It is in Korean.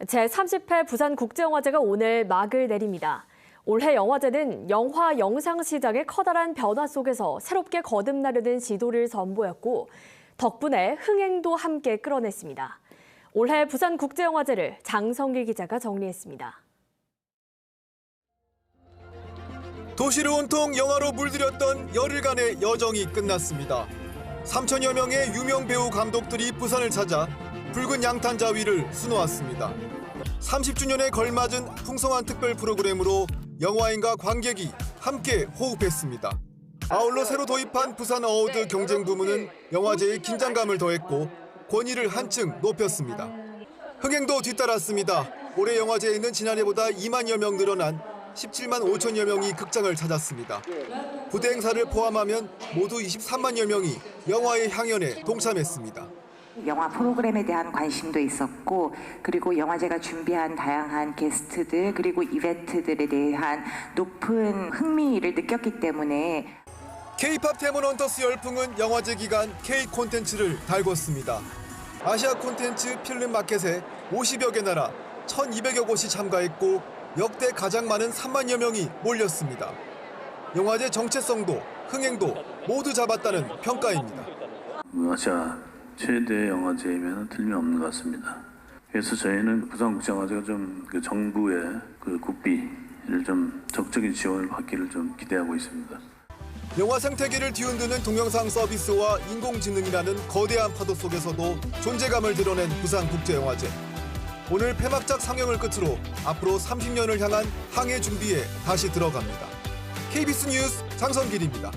제30회 부산국제영화제가 오늘 막을 내립니다. 올해 영화제는 영화 영상 시장의 커다란 변화 속에서 새롭게 거듭나려는 지도를 선보였고 덕분에 흥행도 함께 끌어냈습니다. 올해 부산국제영화제를 장성길 기자가 정리했습니다. 도시를 온통 영화로 물들였던 열흘간의 여정이 끝났습니다. 3천여 명의 유명 배우 감독들이 부산을 찾아 붉은 양탄자 위를 수놓았습니다. 30주년에 걸맞은 풍성한 특별 프로그램으로 영화인과 관객이 함께 호흡했습니다. 아울러 새로 도입한 부산 어워드 경쟁 부문은 영화제의 긴장감을 더했고 권위를 한층 높였습니다. 흥행도 뒤따랐습니다. 올해 영화제에는 지난해보다 2만여 명 늘어난 17만 5천여 명이 극장을 찾았습니다. 부대 행사를 포함하면 모두 23만여 명이 영화의 향연에 동참했습니다. 영화 프로그램에 대한 관심도 있었고 그리고 영화제가 준비한 다양한 게스트들 그리고 이벤트들에 대한 높은 흥미를 느꼈기 때문에 K-팝 데몬 헌터스 열풍은 영화제 기간 K 콘텐츠를 달궜습니다. 아시아 콘텐츠 필름 마켓에 50여 개 나라 1,200여 곳이 참가했고 역대 가장 많은 3만여 명이 몰렸습니다. 영화제 정체성도 흥행도 모두 잡았다는 평가입니다. 아시아 최대 영화제이면 틀림없는 것 같습니다. 그래서 저희는 부산국제영화제가 좀 그 정부의 그 국비를 좀 적극적인 지원을 받기를 좀 기대하고 있습니다. 영화 생태계를 뒤흔드는 동영상 서비스와 인공지능이라는 거대한 파도 속에서도 존재감을 드러낸 부산국제영화제. 오늘 폐막작 상영을 끝으로 앞으로 30년을 향한 항해 준비에 다시 들어갑니다. KBS 뉴스 장성길입니다.